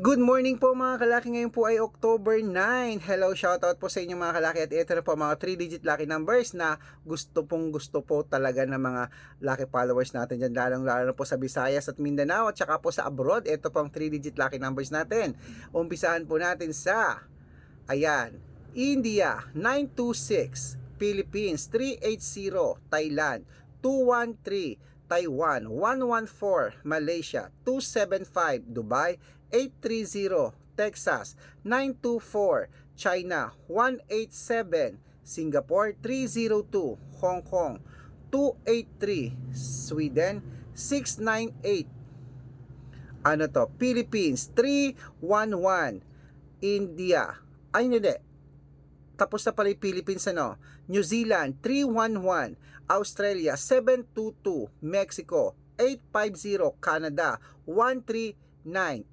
Good morning po mga kalaki. Ngayon po ay October 9. Hello, shoutout po sa inyo mga kalaki. At ito na po mga 3-digit lucky numbers na gusto pong gusto po talaga ng mga lucky followers natin dyan. Lalong lalo po sa Visayas at Mindanao at saka po sa abroad. Ito po ang 3-digit lucky numbers natin. Umpisahan po natin sa, ayan, India 926, Philippines 380, Thailand 213, Taiwan 114, Malaysia 275, Dubai 830, Texas 924, China 187, Singapore 302, Hong Kong 283, Sweden 698, ano to, Philippines 311, India, ay hindi, tapos na pala yung Philippines ano, New Zealand 311, Australia 722, Mexico 850, Canada 139,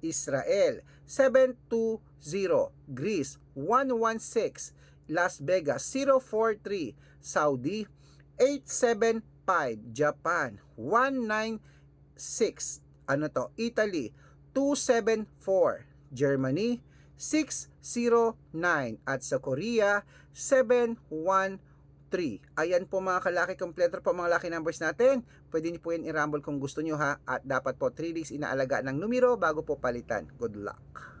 Israel 720, Greece 116, Las Vegas 043, Saudi 875, Japan 196, ano to, Italy 274, Germany 609 at sa Korea 713. Ayan po mga kalaki, kompleto po mga lucky numbers natin. Pwede niyo po yan i-rumble kung gusto niyo ha at dapat po 3 days inaalaga ng numero bago po palitan. Good luck!